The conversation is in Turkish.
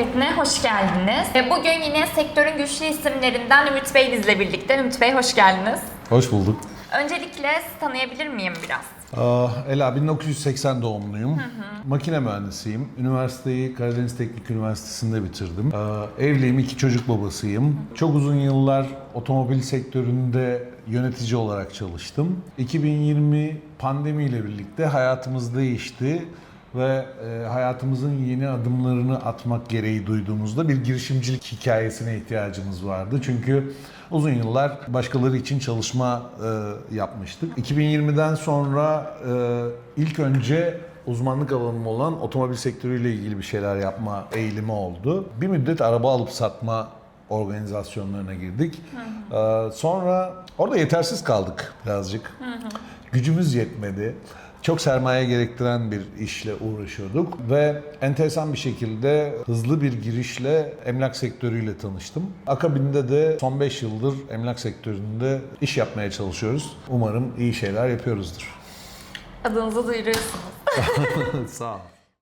sohbetine hoş geldiniz. E, Bugün yine sektörün güçlü isimlerinden Ümit Bey bizle birlikte. Ümit Bey hoş geldiniz. Hoş bulduk. Öncelikle sizi tanıyabilir miyim biraz? Aa, Ela 1980 doğumluyum. Makine mühendisiyim. Üniversiteyi Karadeniz Teknik Üniversitesi'nde bitirdim. Aa, evliyim, iki çocuk babasıyım. Çok uzun yıllar otomobil sektöründe yönetici olarak çalıştım. 2020 pandemiyle birlikte hayatımız değişti ve e, hayatımızın yeni adımlarını atmak gereği duyduğumuzda bir girişimcilik hikayesine ihtiyacımız vardı. Çünkü uzun yıllar başkaları için çalışma e, yapmıştık. 2020'den sonra e, ilk önce uzmanlık alanım olan otomobil sektörüyle ilgili bir şeyler yapma eğilimi oldu. Bir müddet araba alıp satma organizasyonlarına girdik. Ee, sonra orada yetersiz kaldık birazcık. Gücümüz yetmedi. Çok sermaye gerektiren bir işle uğraşıyorduk ve enteresan bir şekilde hızlı bir girişle emlak sektörüyle tanıştım. Akabinde de son 5 yıldır emlak sektöründe iş yapmaya çalışıyoruz. Umarım iyi şeyler yapıyoruzdur. Adınızı duyuruyorsunuz. Sağ ol.